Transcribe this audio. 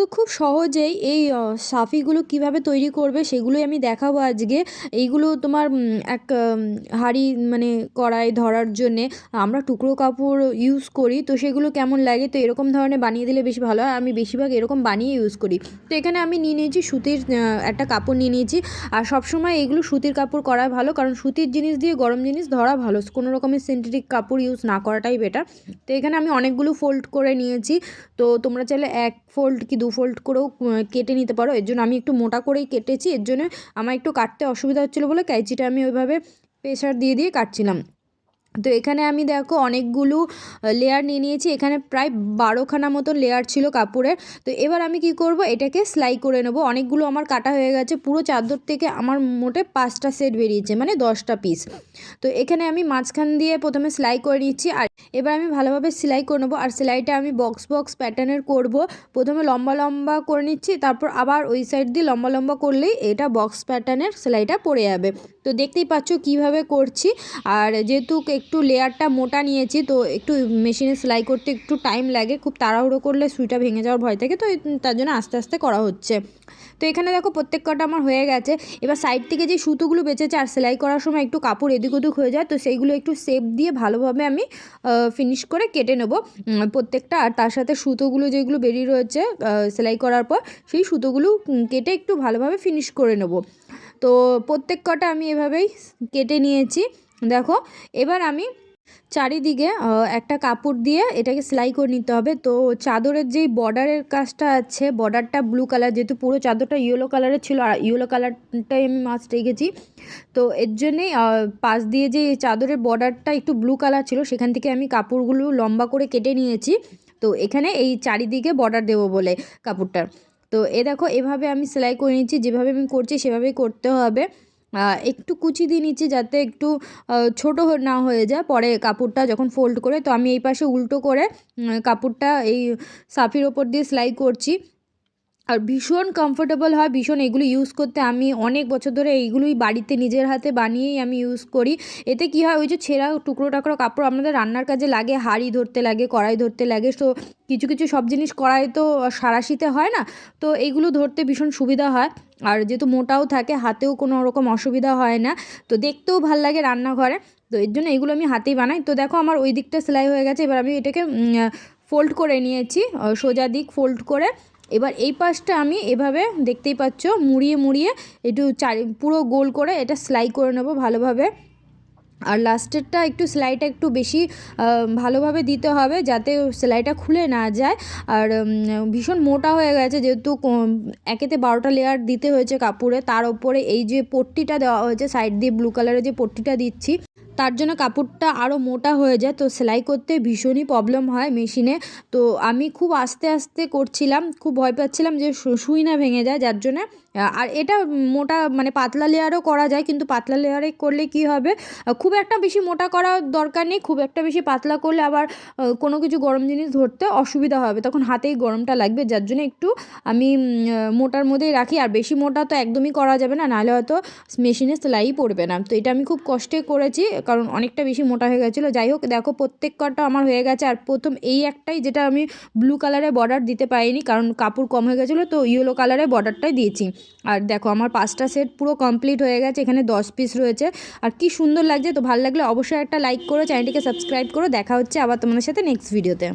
তো খুব সহজেই এই সাফিগুলো কীভাবে তৈরি করবে সেগুলোই আমি দেখাবো আজকে। এইগুলো তোমার এক হাঁড়ি মানে কড়াই ধরার জন্যে আমরা টুকরো কাপড় ইউজ করি। তো সেগুলো কেমন লাগে? তো এরকম ধরনের বানিয়ে দিলে বেশি ভালো হয়। আমি বেশিরভাগ এরকম বানিয়ে ইউজ করি। তো এখানে আমি নিয়ে নিয়েছি সুতির একটা কাপড় নিয়ে নিয়েছি। আর সবসময় এগুলো সুতির কাপড় করা ভালো, কারণ সুতির জিনিস দিয়ে গরম জিনিস ধরা ভালো। কোনো রকমের সিনথেটিক কাপড় ইউজ না করাটাই বেটার তো এখানে আমি অনেকগুলো ফোল্ড করে নিয়েছি। তো তোমরা চাইলে এক ফোল্ড কি দু ফোল্ড করেও কেটে নিতে পারো। এর জন্য আমি একটু মোটা করেই কেটেছি। এর জন্য আমার একটু কাটতে অসুবিধা হচ্ছিল বলে কাইচিটা আমি ওইভাবে প্রেশার দিয়ে দিয়ে কাটছিলাম। তো এখানে আমি দেখো অনেকগুলো লেয়ার নিয়ে নিয়েছি। এখানে প্রায় বারোখানা মতো লেয়ার ছিল কাপড়ের। তো এবার আমি কি করব? এটাকে সেলাই করে নেব। অনেকগুলো আমার কাটা হয়ে গেছে। পুরো চাদর থেকে আমার মোটে পাঁচটা সেট বেরিয়েছে মানে দশটা পিস তো এখানে আমি মাঝখান দিয়ে প্রথমে সেলাই করে নিচ্ছি আর এবার আমি ভালোভাবে সেলাই করে নেব। আর সেলাইটা আমি বক্স বক্স প্যাটার্নের করব। প্রথমে লম্বা লম্বা করে নিচ্ছি, তারপর আবার ওই সাইড দিয়ে লম্বা লম্বা করলেই এটা বক্স প্যাটার্নের সেলাইটা পড়ে যাবে। তো দেখতেই পাচ্ছ কীভাবে করছি। আর যেহেতু একটু লেয়ারটা মোটা নিয়েছি, তো একটু মেশিনে সেলাই করতে একটু টাইম লাগে, খুব তাড়াহুড়ো করলে সুইটা ভেঙে যাওয়ার ভয় থাকে, তো তার জন্য আস্তে আস্তে করা হচ্ছে। তো এখানে দেখো প্রত্যেক কটা আমার হয়ে গেছে, এবার সাইড থেকে যে সুতোগুলো বেঁচেছে আর সেলাই করার সময় একটু কাপড় এদিক ওদিক হয়ে যায়, তো সেইগুলো একটু শেপ দিয়ে ভালোভাবে আমি ফিনিশ করে কেটে নেব। প্রত্যেকটা আর তার সাথে সুতোগুলো যেগুলো বেরিয়ে রয়েছে সেলাই করার পর সেই সুতোগুলো কেটে একটু ভালোভাবে ফিনিশ করে নেব। তো প্রত্যেক কটা আমি এভাবেই কেটে নিয়েছি। দেখো, এবার আমি চারিদিকে একটা কাপড় দিয়ে এটাকে সেলাই করে নিতে হবে। তো চাদরের যেই বর্ডারের কাজটা আছে, বর্ডারটা ব্লু কালার, যেহেতু পুরো চাদরটা ইয়েলো কালারের ছিল, আর ইয়েলো কালারটাই আমি মাছ রেখেছি। তো এর জন্যেই পাশ দিয়ে যে চাদরের বর্ডারটা একটু ব্লু কালার ছিল, সেখান থেকে আমি কাপড়গুলো লম্বা করে কেটে নিয়েছি। তো এখানে এই চারিদিকে বর্ডার দেবো বলে কাপড়টার। তো এ দেখো, এভাবে আমি সেলাই করে নিচ্ছি, যেভাবে আমি করছি সেভাবেই করতে হবে। একটু কুচি দিয়ে নিচ্ছি যাতে একটু ছোটো না হয়ে যায়। পরে কাপড়টা যখন ফোল্ড করে, তো আমি এই পাশে উল্টো করে কাপড়টা এই সাফির ওপর দিয়ে সেলাই করছি। আর ভীষণ কমফোর্টেবল হয়, ভীষণ এগুলো ইউজ করতে। আমি অনেক বছর ধরে এইগুলোই বাড়িতে নিজের হাতে বানিয়েই আমি ইউজ করি। এতে কী হয়, ওই যে ছেঁড়া টুকরো টাকরো কাপড় আমাদের রান্নার কাজে লাগে, হাঁড়ি ধরতে লাগে, কড়াই ধরতে লাগে তো কিছু কিছু সব জিনিস কড়াই তো সারাশিতে হয় না, তো এইগুলো ধরতে ভীষণ সুবিধা হয়। আর যেহেতু মোটাও থাকে, হাতেও কোনো রকম অসুবিধা হয় না, তো দেখতেও ভালো লাগে রান্নাঘরে, তো এর জন্য এগুলো আমি হাতেই বানাই। তো দেখো আমার ওই দিকটা সেলাই হয়ে গেছে, এবার আমি এটাকে ফোল্ড করে নিয়েছি সোজা দিক ফোল্ড করে এবার এই পাশটা আমি এভাবে দেখতেই পাচ্ছ, মুড়িয়ে মুড়িয়ে একটু চারি, পুরো গোল করে এটা সেলাই করে নেব ভালোভাবে। আর লাস্টেরটা একটু সেলাইটা একটু বেশি ভালোভাবে দিতে হবে যাতে সেলাইটা খুলে না যায়। আর ভীষণ মোটা হয়ে গেছে যেহেতু একেতে বারোটা লেয়ার দিতে হয়েছে কাপড়ে। তার ওপরে এই যে পট্টিটা দেওয়া হয়েছে সাইড দিয়ে ব্লু কালারের যে পট্টিটা দিচ্ছি তার জন্য কাপড়টা আরও মোটা হয়ে যায়। তো সেলাই করতে ভীষণই প্রবলেম হয় মেশিনে। তো আমি খুব আস্তে আস্তে করছিলাম। খুব ভয় পাচ্ছিলাম যে শুই না ভেঙে যায়, যার জন্যে আর এটা মোটা মানে পাতলা লেয়ারও করা যায়, কিন্তু পাতলা লেয়ারে করলে কি হবে? খুব একটা বেশি মোটা করার দরকার নেই, খুব একটা বেশি পাতলা করলে আবার কোনো কিছু গরম জিনিস ধরতে অসুবিধা হবে। তখন হাতেই গরমটা লাগবে, যার জন্য একটু আমি মোটার মধ্যেই রাখি। আর বেশি মোটা তো একদমই করা যাবে না, নাহলে হয়তো মেশিনে সেলাই পড়বে না। তো এটা আমি খুব কষ্টে করেছি, কারণ অনেকটা বেশি মোটা হয়ে গেছিল। যাই হোক, দেখো প্রত্যেক কটা আমার হয়ে গেছে, আর প্রথম এই একটাই যেটা আমি ব্লু কালারের বর্ডার দিতে পারিনি, কারণ কাপড় কম হয়ে গেছিল, তো ইয়েলো কালারের বর্ডারটাই দিয়েছি। আর দেখো, আমার পাঁচটা সেট পুরো কমপ্লিট হয়ে গেছে, এখানে দশ পিস রয়েছে। আর কি সুন্দর লাগছে, তো ভালো লাগলে অবশ্যই একটা লাইক করো চ্যানেলটিকে সাবস্ক্রাইব করো। দেখা হচ্ছে আবার তোমাদের সাথে নেক্সট ভিডিওতে